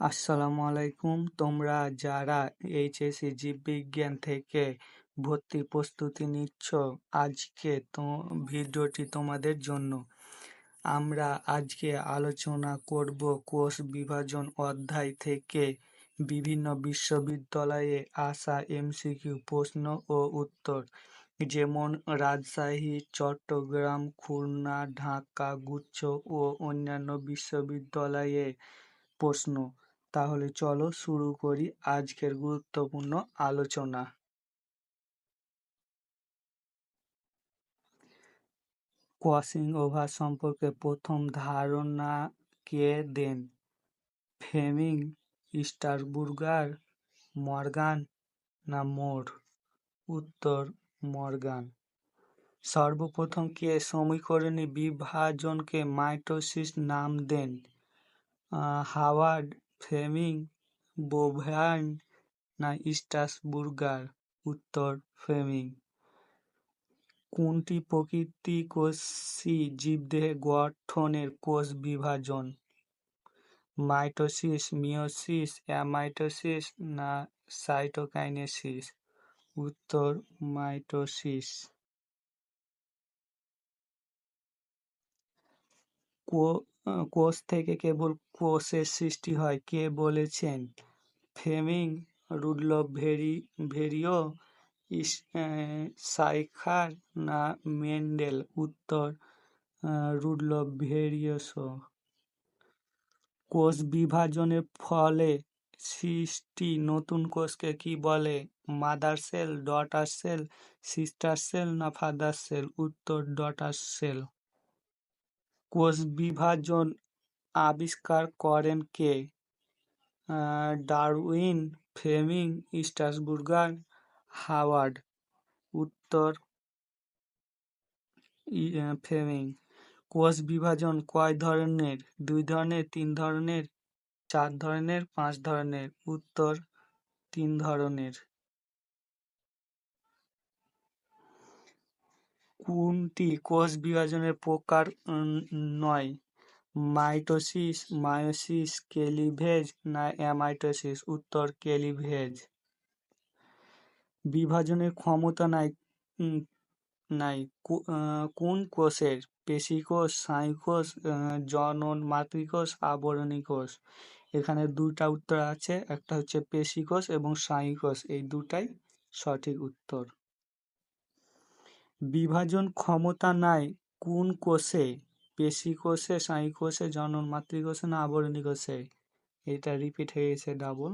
আসসালামু আলাইকুম। তোমরা যারা এইচএসসি জীববিজ্ঞান থেকে ভর্তি প্রস্তুতি নিচ্ছ, আজকে তো ভিডিওটি তোমাদের জন্য। আমরা আজকে আলোচনা করব কোষ বিভাজন অধ্যায় থেকে বিভিন্ন বিশ্ববিদ্যালয়ে আসা এমসিকিউ প্রশ্ন ও উত্তর। যেমন রাজশাহী, চট্টগ্রাম, খুলনা, ঢাকা, গুচ্ছ ও অন্যান্য বিশ্ববিদ্যালয়ে প্রশ্ন। তাহলে চলো শুরু করি আজকের গুরুত্বপূর্ণ আলোচনা। ক্রসিং ওভার সম্পর্কে প্রথম ধারণা কে দেন। ফেমিং স্টারবুর্গার মর্গান না মোর উত্তর মর্গান সর্বপ্রথম কে সমীকরণী বিভাজনকে মাইটোসিস নাম দেন? হাওয়ার্ড ফ্লেমিং বোভার্ন না স্ট্রাসবুর্গার উত্তর ফ্লেমিং কোনটি প্রকৃতি কোষী জীবদেহে গঠনের কোষ বিভাজন? মাইটোসিস মিওসিস অ্যামাইটোসিস না সাইটোকাইনেসিস? উত্তর, মাইটোসিস। কোষ থেকে কেবল কোষের সৃষ্টি হয়। কে বলেছেন? ফেমিং, রুডলফ ভেরি, ভেরিও সাইখার না মেন্ডেল? উত্তর রুডলফ ভেরিয়স কোষ বিভাজনের ফলে সৃষ্টি নতুন কোষকে কি বলে? Mother cell, daughter cell, sister cell না ফাদার সেল? উত্তর, ডটার সেল। কোষ বিভাজন আবিষ্কার করেন কে? Darwin Flemming Strasburger, Howard. উত্তর ফ্লেমিং কোষ বিভাজন কয় ধরনের? দুই ধরনের, তিন ধরনের, চার ধরনের, পাঁচ ধরনের? উত্তর, তিন ধরনের। কোনটি কোষ বিভাজনের প্রকার নয়? মাইটোসিস, মায়োসিস কেলিভেজ না অ্যামাইটোসিস? উত্তর কেলিভেজ বিভাজনের ক্ষমতা নাই নাই। কোন কোষের? পেশিকোষ স্নায়ুকোষ জনন মাতৃকোষ, আবরণী কোষ? এখানে দুটা উত্তর আছে। একটা হচ্ছে পেশিকোষ এবং স্নায়ুকোষ এই দুটাই সঠিক উত্তর। বিভাজন ক্ষমতা নাই, কোন কোষে? পেশি কোষে জনন মাতৃকোষে না আবরণী কোষে? এটা রিপিট হয়ে গেছে ডাবল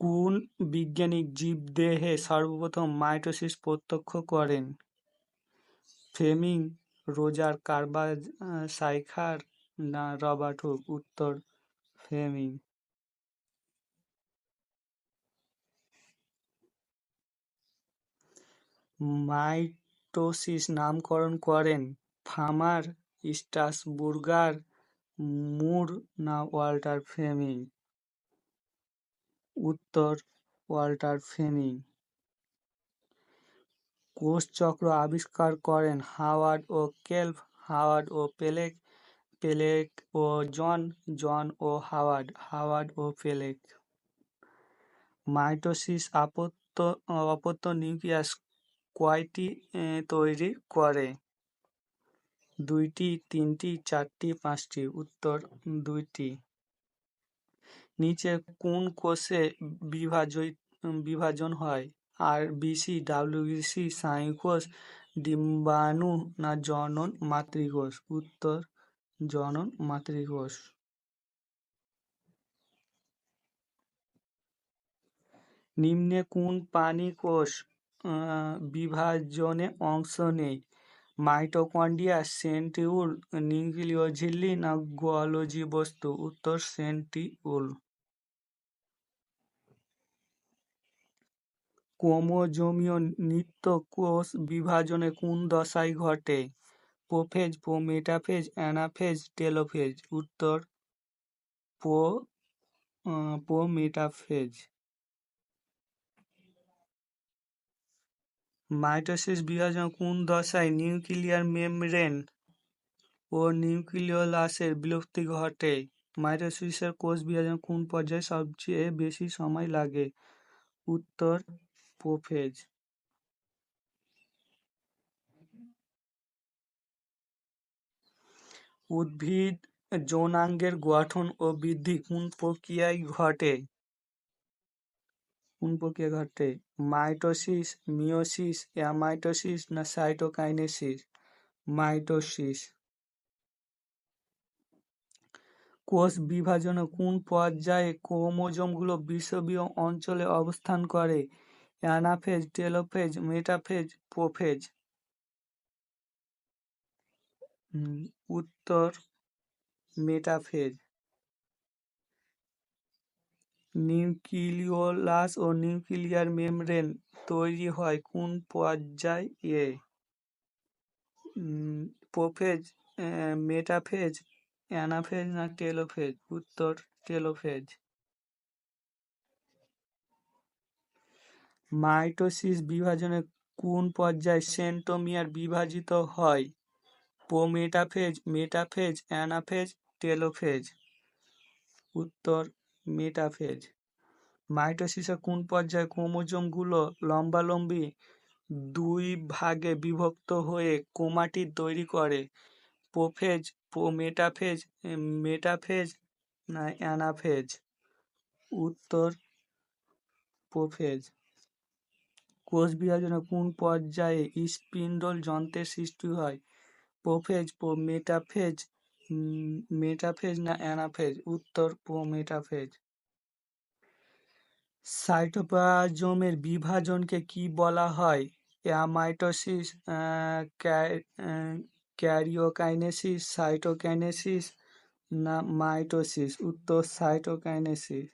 কোন বৈজ্ঞানিক জীবদেহে সর্বপ্রথম মাইটোসিস প্রত্যক্ষ করেন? ফেমিং, রোজার কারবার সাইখার না রবার্ট হুক? উত্তর ফ্লেমিং মাইটোসিস নামকরণ করেন। ফার্মার স্ট্রাসবুর্গার, মুর না ওয়াল্টার ফ্লেমিং উত্তর, ওয়াল্টার ফ্লেমিং কোষচক্র আবিষ্কার করেন হাওয়ার্ড ও কেলভ, হাওয়ার্ড ও পেলেক পেলেক ও জন জন ও হাওয়ার্ড হাওয়ার্ড ও পেলেক। মাইটোসিস আপত্ত অপত্য নিউক্লিয়াস কয়টি তৈরি করে? দুইটি, তিনটি, চারটি, পাঁচটি। উত্তর, দুইটি। নিচে কোন কোষে বিভাজিত বিভাজন হয়? আর বিসি ডাব্লিউবিসি স্নায়ুকোষ ডিম্বাণু না জনন মাতৃকোষ? উত্তর, জনন মাতৃকোষ। নিম্নে কোন প্রাণী কোষ বিভাজনে অংশ নেই। মাইটোকন্ড্রিয়া সেন্টিউল নিউক্লিয় ঝিল্লি না গোয়ালজি বস্তু? উত্তর সেন্টিউল ক্রোমোজোমীয় নিত্য কোষ বিভাজনে কোন দশায় ঘটে? Prophase prometaphase anaphase, telophase. উত্তর প্রো প্রোমেটাফেজ মাইটোসিস বিভাজন কোন দশায় নিউক্লিয়ার মেমব্রেন ও নিউক্লিওলাসের বিলুপ্তি ঘটে? মাইটোসিসের কোষ বিভাজন কোন পর্যায়ে সবচেয়ে বেশি সময় লাগে? উত্তর, প্রোফেজ। উদ্ভিদ, যৌনাঙ্গের গঠন ও বৃদ্ধি কোন প্রক্রিয়ায় ঘটে? কোন প্রক্রিয়া ঘটে মাইটোসিস মিওসিস অ্যামাইটোসিস না সাইটোকাইনেসিস? মাইটোসিস। কোষ বিভাজনের কোন পর্যায়ে ক্রোমোজোমগুলো বিষুবীয় অঞ্চলে অবস্থান করে? অ্যানাফেজ, টেলোফেজ, মেটাফেজ প্রোফেজ উত্তর, মেটাফেজ। নিউক্লিওলাস ও নিউক্লিয়ার মেমব্রেন তৈরি হয় কোন পর্যায়ে? প্রোফেজ মেটাফেজ, অ্যানাফেজ না টেলোফেজ? উত্তর, টেলোফেজ। মাইটোসিস বিভাজনে কোন পর্যায়ে সেন্টোমিয়ার বিভাজিত হয়? Prometaphase, metaphase, anaphase, telophase. উত্তর মেটাফেজ মাইটোসিসের কোন পর্যায়ে ক্রোমোজোমগুলো লম্বালম্বি দুই ভাগে বিভক্ত হয়ে ক্রোমাটিড তৈরি করে? প্রোফেজ মেটাফেজ মেটাফেজ না অ্যানাফেজ? উত্তর প্রোফেজ কোষ বিভাজনের কোন পর্যায়ে স্পিন্ডল যন্ত্রের সৃষ্টি হয়? প্রোফেজ মেটাফেজ মেটাফেজ না অ্যানাফেজ উত্তর মেটাফেজ সাইটোপ্লাজমের বিভাজনকে কি বলা হয়? অ্যামাইটোসিস ক্যারিওকাইনেসিস সাইটোকাইনেসিস না মাইটোসিস উত্তর সাইটোকাইনেসিস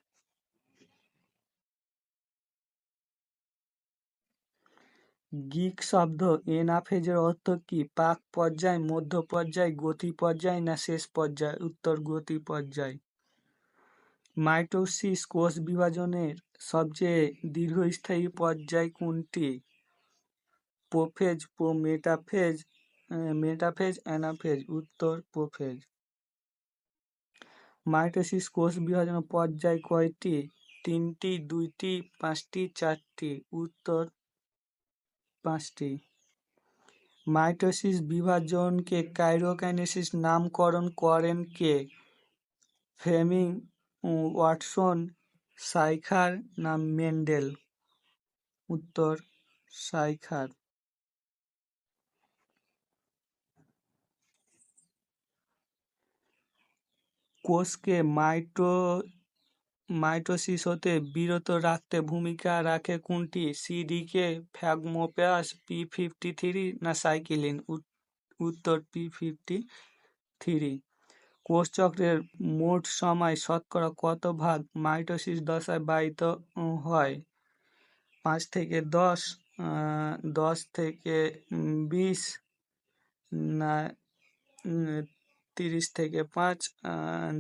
গিক শব্দ এনাফেজের অর্থ কি? পাক পর্যায়, মধ্য পর্যায়, গতি পর্যায় না শেষ পর্যায়? উত্তর গতি পর্যায়। মাইটোসিস কোষ বিভাজনের সবচেয়ে দীর্ঘস্থায়ী পর্যায় কোনটি? Prophase metaphase metaphase, anaphase. উত্তর প্রোফেজ মাইটোসিস কোষ বিভাজনের পর্যায় কয়টি? তিনটি, দুইটি, পাঁচটি, চারটি। উত্তর পাঁচটি। মাইটোসিস বিভাজনকে কাইরোকাইনেসিস নামকরণ করেন কে? ফ্লেমিং ওয়াটসন, সাইখার না মেন্ডেল? উত্তর, সাইখার। কোষকে মাইটো মাইটোসিস হতে বিরত রাখতে ভূমিকা রাখে কোনটি? সিডিকে ফ্যাগমোপ্যাস পি ফিফটি থ্রি না সাইকিলিন? উত্তর পি ফিফটি থ্রি কোষচক্রের মোট সময় শতকরা কত ভাগ মাইটোসিস দশায় বাহিত হয়? পাঁচ থেকে দশ দশ থেকে বিশ, না তিরিশ থেকে পাঁচ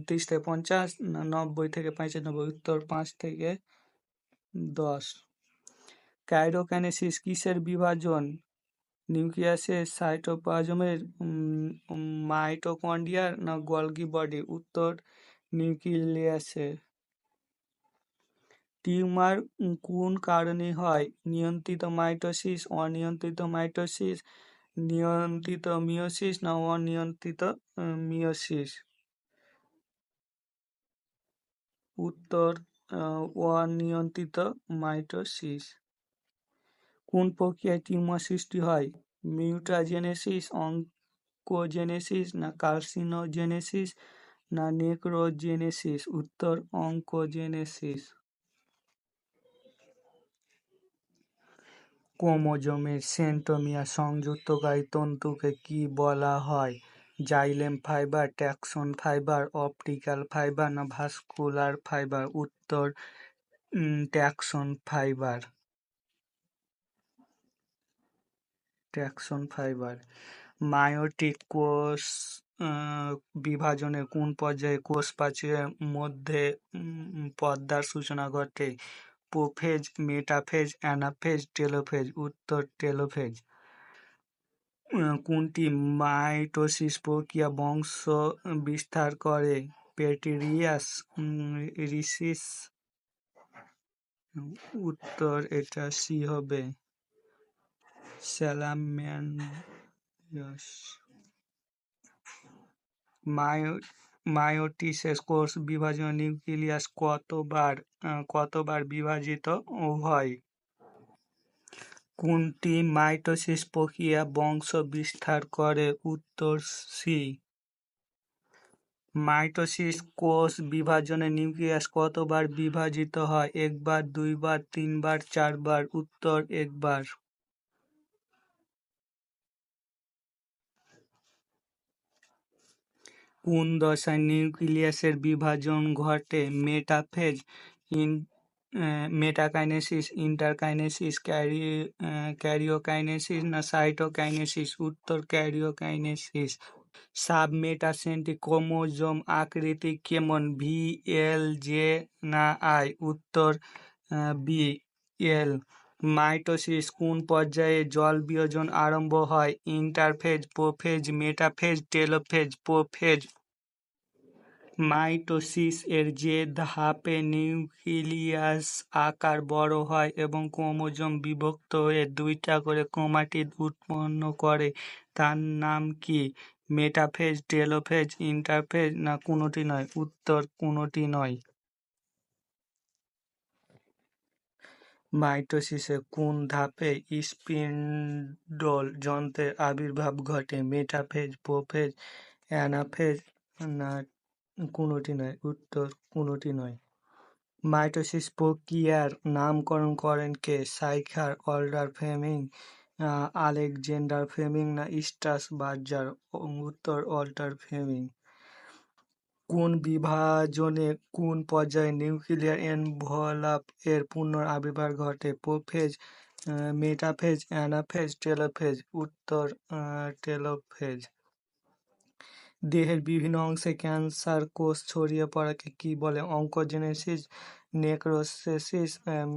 তিরিশ থেকে পঞ্চাশ, নব্বই থেকে পঁচানব্বই উত্তর, পাঁচ থেকে দশ। কাইরোকাইনেসিস কিসের বিভাজন? নিউক্লিয়াসের সাইটোপ্লাজমের মাইটোকন্ড্রিয়ার না গলগি বডি? উত্তর নিউক্লিয়াসের টিউমার কোন কারণে হয়? নিয়ন্ত্রিত মাইটোসিস, অনিয়ন্ত্রিত মাইটোসিস নিয়ন্ত্রিত মিওসিস না অনিয়ন্ত্রিত মিওসিস উত্তর অনিয়ন্ত্রিত মাইটোসিস। কোন প্রক্রিয়ায় টিউমার সৃষ্টি হয়? মিউটাজেনেসিস, অঙ্কোজেনেসিস না কার্সিনোজেনেসিস না নেক্রোজেনেসিস? উত্তর, অঙ্কোজেনেসিস। ক্রোমোজোমের সেন্ট্রোমিয়ার সংযুক্তকারী তন্তুকে কি বলা হয় xylem fibre taxon fibre optical fibre না ভাস্কুলার ফাইবার উত্তর ট্যাক্সন ফাইবার ট্যাক্সন ফাইবার মায়োটিক কোষ বিভাজনের কোন পর্যায়ে কোষ প্রাচীরের মধ্যে পর্দার সূচনা ঘটে প্রোফেজ, মেটাফেজ, অ্যানাফেজ, টেলোফেজ, উত্তর টেলোফেজ। কোনটি মাইটোসিস প্রক্রিয়া বংশ বিস্তার করে? পেট্রিয়াস রিসিস উত্তর, এটা সি হবে। স্যালামেন্ডাস। মায়ো মায়োটিসেস কোষ বিভাজন নিউক্লিয়াস কতবার কতবার বিভাজিত হয়? কোনটি মাইটোসিস প্রক্রিয়া বংশ বিস্তার করে? উত্তর সি। মাইটোসিস কোষ বিভাজনে নিউক্লিয়াস কতবার বিভাজিত হয়? একবার, দুইবার, তিনবার, চারবার, উত্তর একবার। কোন দশায় নিউক্লিয়াসের বিভাজন ঘটে? Metaphase, in metakinesis, interkinesis, kary karyokinesis না সাইটোকাইনেসিস? উত্তর, ক্যারিওকাইনেসিস। সাবমেটাসেন্টিক ক্রোমোজোম আকৃতি কেমন? ভি এল জে না আই উত্তর বি এল মাইটোসিস কোন পর্যায়ে জল বিয়োজন আরম্ভ হয়? Interphase, prophase, metaphase, telophase, prophase mitosis এর যে ধাপে নিউক্লিয়াস আকার বড় হয় এবং ক্রোমোজোম বিভক্ত হয়ে দুইটা করে ক্রোমাটিড উৎপন্ন করে, তার নাম কি? মেটাফেজ, টেলোফেজ, ইন্টারফেজ না কোনোটি নয়? উত্তর কোনোটি নয়। মাইটোসিসে কোন ধাপে স্পিন্ডল যন্ত্রের আবির্ভাব ঘটে? মেটাফেজ, প্রোফেজ, অ্যানাফেজ না কোনোটি নয়, উত্তর কোনোটি নয়। মাইটোসিস প্রক্রিয়ার নামকরণ করেন কে? সাইখার, অল্ডার ফ্লেমিং আলেকজান্ডার ফ্লেমিং না স্টাস বার্জার উত্তর অল্টার ফ্লেমিং কোন বিভাজনে কোন পর্যায়ে নিউক্লিয়ার এনভলাপ এর পূর্ণ আবির্ভাব ঘটে? Prophase metaphase, anaphase, telophase? উত্তর টেলোফেজ। দেহের বিভিন্ন অংশে ক্যান্সার, কোষ ছড়িয়ে পড়াকে কি বলে? Oncogenesis necrosis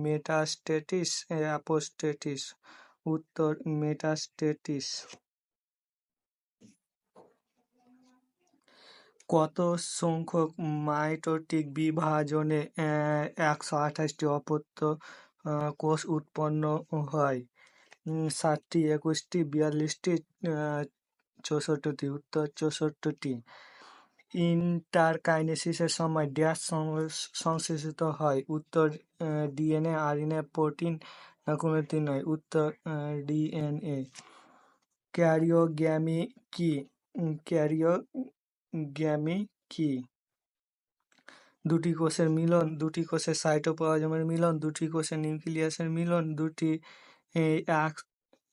metastasis apoptosis. উত্তর, মেটাস্টেটিস। কত সংখ্যক মাইটোটিক বিভাজনে একশো আঠাশটি অপত্য কোষ উৎপন্ন হয়? ষাটটি, একুশটি, বিয়াল্লিশটি চৌষট্টিটি উত্তর চৌষট্টিটি ইন্টারকাইনেসিসের সময় ড্যাশ সংশ্লেষিত হয়। উত্তর ডিএনএ আর আরএনএ, প্রোটিন না কোনোটি নয়। উত্তর ডিএনএ। ক্যারিওগ্যামি কি? ক্যারিওগ্যামি কি? দুটি কোষের মিলন, দুটি কোষের সাইটোপ্লাজমের মিলন, দুটি কোষের নিউক্লিয়াসের মিলন, দুটি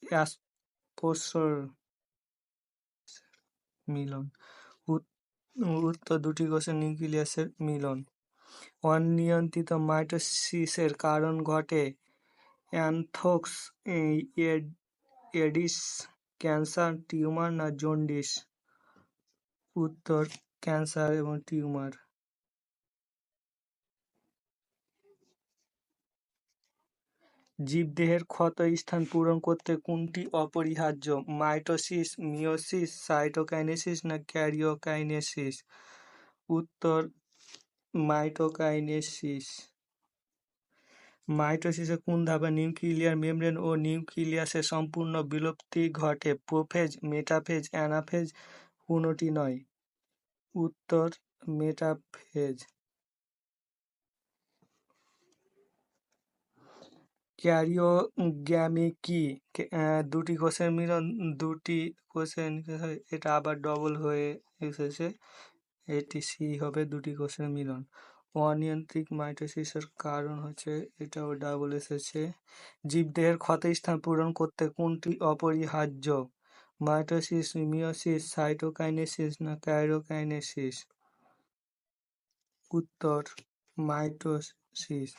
অ্যাসপোসর। মিলন। উত- উত্তর দুটি কোষের নিউক্লিয়াসের মিলন। অনিয়ন্ত্রিত মাইটোসিসের কারণ ঘটে anthrax AIDS- AIDS, cancer, tumour না জন্ডিস। উত্তর, ক্যান্সার এবং টিউমার। জীবদেহের ক্ষত স্থান পূরণ করতে কোনটি অপরিহার্য? মাইটোসিস, মিয়োসিস, সাইটোকাইনেসিস না ক্যারিওকাইনেসিস? উত্তর, মাইটোকাইনেসিস। মাইটোসিসে কোন ধাপে নিউক্লিয়ার মেমব্রেন ও নিউক্লিয়াসের সম্পূর্ণ বিলুপ্তি ঘটে? প্রোফেজ, মেটাফেজ, অ্যানাফেজ, কোনোটি নয়? উত্তর, মেটাফেজ। ক্যারিওগ্যামি কি? দুটি কোষের মিলন, দুটি কোষের এটা আবার ডবল হয়ে এসেছে। এটি সি হবে দুটি কোষের মিলন। অনিয়ন্ত্রিত মাইটোসিসের কারণ হচ্ছে এটাও ডাবল এসেছে। জীবদেহের ক্ষতস্থান পূরণ করতে কোনটি অপরিহার্য? মাইটোসিস, মিয়োসিস, সাইটোকাইনেসিস না ক্যারিওকাইনেসিস উত্তর, মাইটোসিস।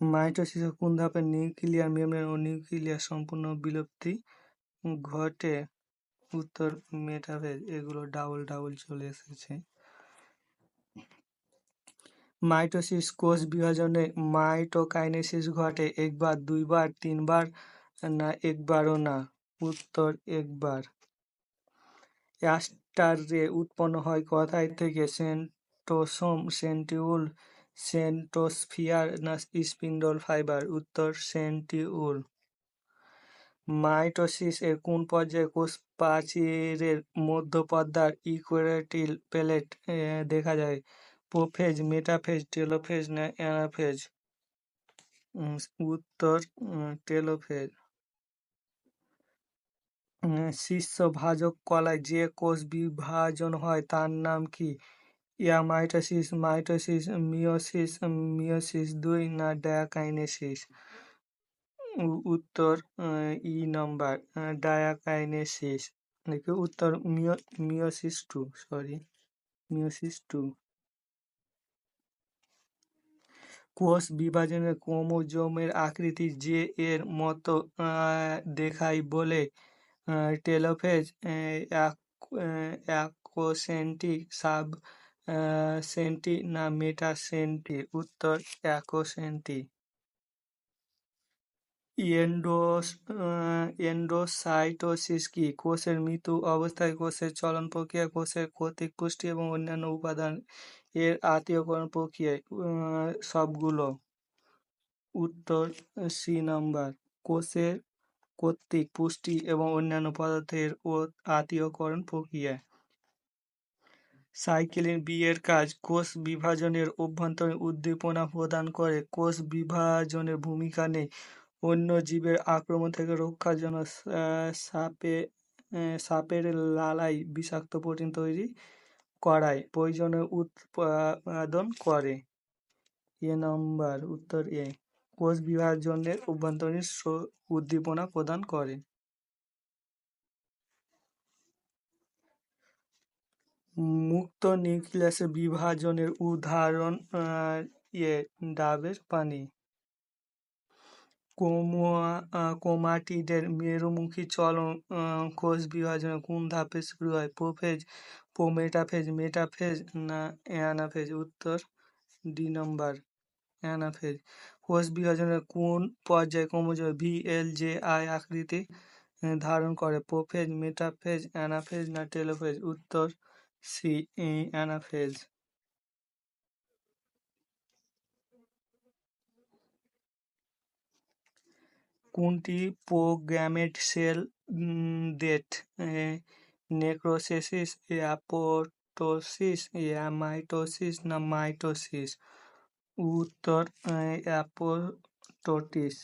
মাইটোসিসের কোন ধাপে নিউক্লিয়ার মেমব্রেন ও নিউক্লিয়াস সম্পূর্ণ বিলুপ্তি ঘটে? উত্তর মেটাফেজ এগুলো ডাবল ডাবল চলে এসেছে। মাইটোসিস কোষ বিভাজনে মাইটোকাইনেসিস ঘটে একবার, দুইবার, তিনবার না একবারও না? উত্তর, একবার। অ্যাস্টারে উৎপন্ন হয় কোথায় থেকে? Cent centrosome centriole centrosphere spindle fibre উত্তর সেন্টিউল মাইটোসিস এর কোন পর্যায়ে কোষ প্রাচীরের মধ্যপর্দার ইকুয়েটিল প্লেট দেখা যায়? প্রোফেজ মেটাফেজ টেলোফেজ না অ্যানাফেজ? উত্তর টেলোফেজ। উম, শীর্ষভাজক কলায় যে কোষ বিভাজন হয় তার নাম কি? ইয়ামাইটোসিস মাইটোসিস মিওসিস মিওসিস দুই না ডায়াকাইনেসিস উত্তর ই নম্বর ডায়াকাইনেসিস নাকি উত্তর meio two sorry meiosis two কোষ বিভাজনের ক্রোমোজোমের আকৃতি যে এর মতো দেখায় বলে টেলোফেজ একোসেন্ট্রিক সাব সেন্টি না মেটাসেন্টি উত্তর একোসেন্টি এন্ডোস এন্ডোসাইটোসিস কি? কোষের মৃত্যু অবস্থায় কোষের চলন প্রক্রিয়া কোষের কর্তৃক পুষ্টি এবং অন্যান্য উপাদান এর আত্মীয়করণ প্রক্রিয়ায় আহ, সবগুলো। উত্তর সি নাম্বার। কোষের কর্তৃক পুষ্টি এবং অন্যান্য পদার্থের ও আত্মীয়করণ প্রক্রিয়া। সাইক্লিন বি এর কাজ, কোষ বিভাজনের অভ্যন্তরীণ উদ্দীপনা প্রদান করে। কোষ বিভাজনের ভূমিকা নেই। অন্য জীবের আক্রমণ থেকে রক্ষার জন্য সাপে সাপের লালাই বিষাক্ত প্রোটিন তৈরি করায়। প্রয়োজনীয় উৎপাদন করে। এ নম্বর, উত্তর এ। কোষ বিভাজনের অভ্যন্তরীণ উদ্দীপনা প্রদান করে। মুক্ত নিউক্লিয়াসের বিভাজনের উদাহরণ এ ডাবের পানি। কোমাটিডের মেরুমুখী চলন কোষ বিভাজনের কোন ধাপে শুরু হয়? প্রোফেজ প্রোমেটাফেজ মেটাফেজ না অ্যানাফেজ? উত্তর, ডি নম্বর, অ্যানাফেজ। কোষ বিভাজনের কোন পর্যায়ে chromosome V, L, J, I আকৃতি ধারণ করে? প্রোফেজ, মেটাফেজ, অ্যানাফেজ না টেলোফেজ? উত্তর সি অ্যানাফেজ কোনটি programmed cell death necrosis apoptosis mitosis না মাইটোসিস উত্তর অ্যাপোটোটিস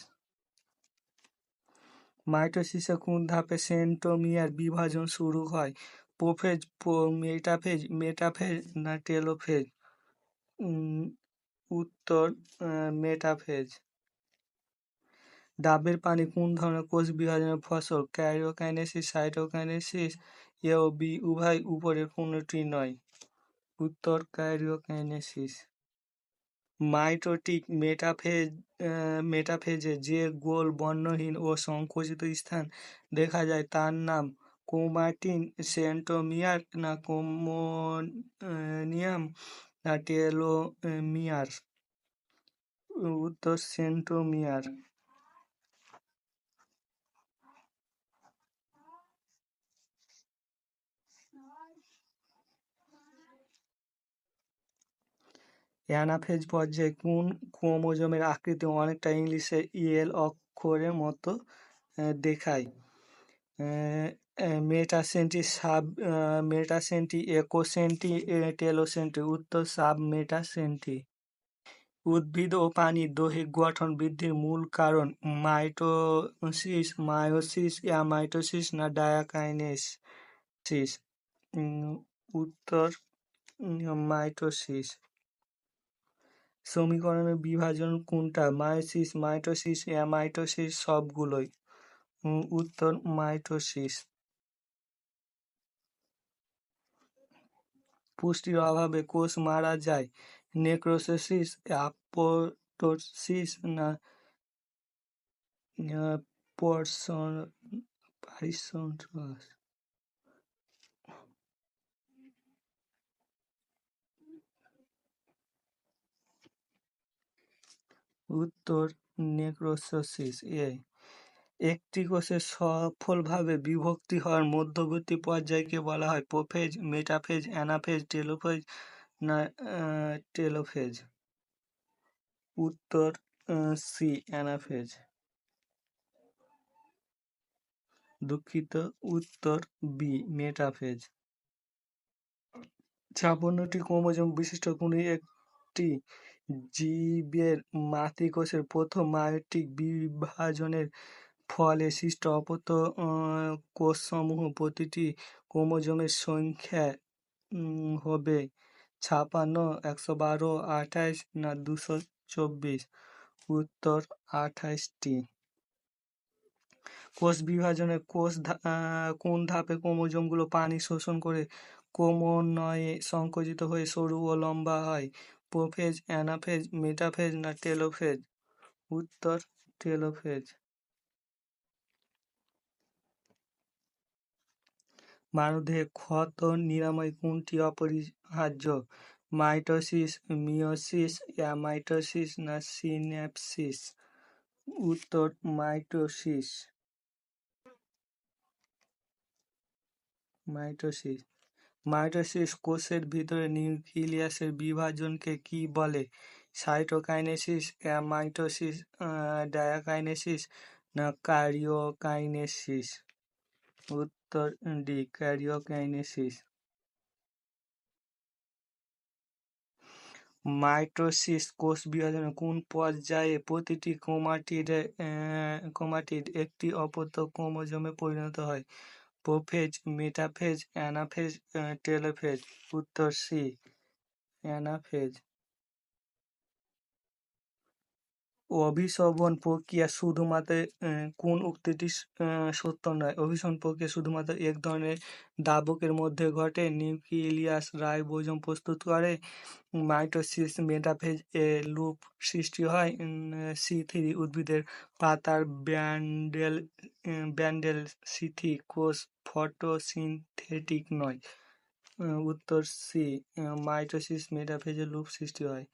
মাইটোসিসের কোন ধাপে সেন্ট্রোমিয়ার বিভাজন শুরু হয়? প্রোফেজ মেটাফেজ মেটাফেজ না টেলোফেজ? উত্তর মেটাফেজ। ডাবের পানি কোন ধরনের কোষ বিভাজনের ফসল? ক্যারিওকাইনেসিস সাইটোকাইনেসিস, এ ও বি, উভয় উপরের কোনটি নয়? উত্তর ক্যারিওকাইনেসিস মাইটোটিক মেটাফেজ মেটাফেজে যে গোল বর্ণহীন ও সংকুচিত স্থান দেখা যায় তার নাম ক্রোমাটিন সেন্টোমিয়ার না কোমোনিয়াম না টেলোমিয়ার উত্তর সেন্টোমিয়ার অ্যানাফেজ পর্যায়ে কোন ক্রোমোজোমের আকৃতি অনেকটা ইংলিশে ইএল অক্ষরের মতো দেখায়? মেটাসেন্টি সাব মেটাসেন্টি একোসেন্টি টেলোসেন্টি উত্তর সাব মেটাসেন্টি উদ্ভিদ ও প্রাণীর দৈহিক গঠন বৃদ্ধির মূল কারণ মাইটোসিস, মায়োসিস, অ্যামাইটোসিস না ডায়াকাইনেসিস? উত্তর মাইটোসিস। সমীকরণের বিভাজন কোনটা? মায়োসিস, মাইটোসিস, অ্যামাইটোসিস সবগুলোই। উত্তর, মাইটোসিস। পুষ্টির অভাবে কোষ মারা যায় নেক্রোসিস অ্যাপোটোসিস না পরশন পারিসন্ট্রাস উত্তর নেক্রোসিস এ একটি কোষের সফলভাবে বিভক্তি হওয়ার মধ্যবর্তী পর্যায়কে বলা হয় প্রোফেজ, মেটাফেজ, অ্যানাফেজ, টেলোফেজ না টেলোফেজ। উত্তর সি, অ্যানাফেজ। দুঃখিত, উত্তর বি, মেটাফেজ। ছাপ্পান্নটি ক্রোমোজোম বিশিষ্ট কোনো একটি জীবের মাতৃকোষের প্রথম মায়োটিক বিভাজনের ফলে সৃষ্ট অপত্য কোষসমূহ প্রতিটি ক্রোমোজোমের সংখ্যা হবে ছাপান্ন, একশো বারো, আঠাইশ না দুশো চব্বিশ। উত্তর আঠাইশটি। কোষ বিভাজনের কোষ কোন ধাপে ক্রোমোজোমগুলো পানি শোষণ করে ক্রমান্বয়ে সংকুচিত হয়ে সরু ও লম্বা হয়? প্রোফেজ, অ্যানাফেজ, মেটাফেজ না টেলোফেজ? উত্তর টেলোফেজ। মানবদেহে ক্ষত, নিরাময় কোনটি অপরিহার্য? মাইটোসিস মিওসিস অ্যামাইটোসিস না সিন্যাপসিস উত্তর, মাইটোসিস। মাইটোসিস। মাইটোসিস কোষের ভিতরে নিউক্লিয়াসের বিভাজনকে কি বলে? সাইটোকাইনেসিস মাইটোসিস ডায়াকাইনেসিস না কারিওকাইনেসিস উত্তর ডি ক্যারিওকাইনেসিস মাইটোসিস কোষ বিভাজনের কোন পর্যায়ে প্রতিটি ক্রোমাটিড ক্রোমাটিড একটি অপত্য ক্রোমোজোমে পরিণত হয়? Prophase, metaphase, anaphase telophase. উত্তর সি, অ্যানাফেজ। অভিশবন প্রক্রিয়া শুধুমাত্র কোন উক্তিটি সত্য নয়। অভিশবন প্রক্রিয়া শুধুমাত্র এক ধরনের দাবকের মধ্যে ঘটে। নিউক্লিয়াস রাইবোজোম প্রস্তুত করে। মাইটোসিস মেটাফেজ এ লুপ সৃষ্টি হয়। সি থ্রি উদ্ভিদের পাতার ব্যান্ডেল ব্যান্ডেল সিথি কোষ ফটোসিনথেটিক নয়। উত্তর সি মাইটোসিস মেটাফেজে লুপ সৃষ্টি হয়।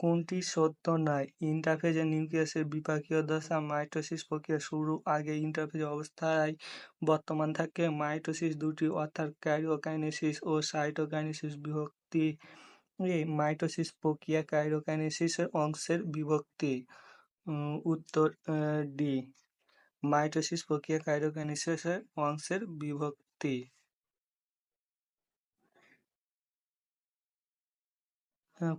কোনটি সত্য নয়? ইন্টারফেজে নিউক্লিয়াসের বিপাকীয় দশা মাইটোসিস প্রক্রিয়া শুরু আগে ইন্টারফেজ অবস্থায় বর্তমান থাকে। মাইটোসিস দুটি, অর্থাৎ ক্যারিওকাইনেসিস ও সাইটোকাইনেসিস বিভক্তি। মাইটোসিস প্রক্রিয়া ক্যারিওকাইনেসিসের অংশের বিভক্তি। উত্তর ডি। মাইটোসিস প্রক্রিয়া ক্যারিওকাইনেসিসের অংশের বিভক্তি।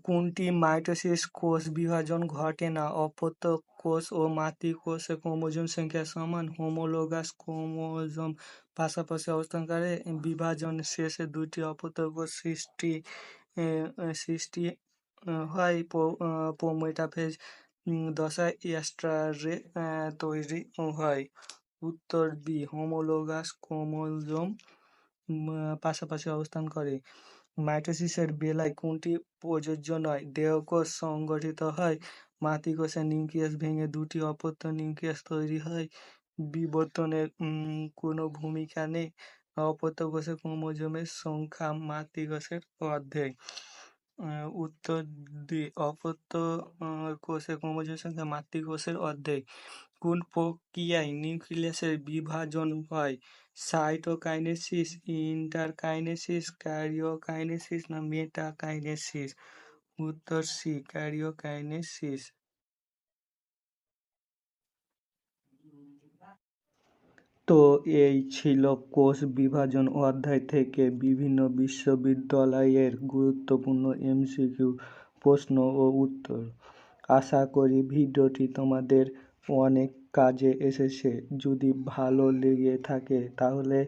কোনটি মাইটোসিস কোষ বিভাজন ঘটে না? অপত্য কোষ ও মাতৃ মাতৃকোষে ক্রোমোজোম সংখ্যা সমান। হোমোলোগাস ক্রোমোজোম পাশাপাশি অবস্থান করে বিভাজন শেষে দুটি অপত্য কোষ সৃষ্টি সৃষ্টি হয়। প্রোমেটাফেজ দশায় এস্ট্রারে তৈরি হয়। উত্তর বি, হোমোলোগাস ক্রোমোজোম পাশাপাশি অবস্থান করে। মাইটোসিসের বেলায় কোনটি প্রযোজ্য নয়? দেহকোষ সংগঠিত হয় মাতৃকোষের নিউক্লিয়াস ভেঙে দুটি অপত্য নিউক্লিয়াস তৈরি হয় বিবর্তনের কোনো ভূমিকা নেই, অপত্য কোষে ক্রোমোজোমের সংখ্যা মাতৃকোষের অর্ধেক। উত্তর দি, অপত্য কোষে ক্রোমোজোমের সংখ্যা মাতৃকোষের অর্ধেক। কোন প্রক্রিয়ায় নিউক্লিয়াসের বিভাজন হয়? সাইটোকাইনেসিস ইন্টারকাইনেসিস ক্যারিওকাইনেসিস না মেটাকাইনেসিস উত্তর সি ক্যারিওকাইনেসিস তো এই ছিল কোষ বিভাজন অধ্যায় থেকে বিভিন্ন বিশ্ববিদ্যালয়ের গুরুত্বপূর্ণ এমসিকিউ প্রশ্ন ও উত্তর। আশা করি ভিডিওটি তোমাদের অনেক কাজে এসেছে। যদি ভালো লেগে থাকে, তাহলে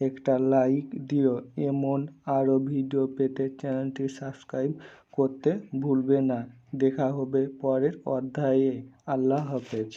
একটা লাইক দিও। এমন আরও ভিডিও পেতে চ্যানেলটি সাবস্ক্রাইব করতে ভুলবে না। দেখা হবে পরের অধ্যায়ে। আল্লাহ হাফেজ।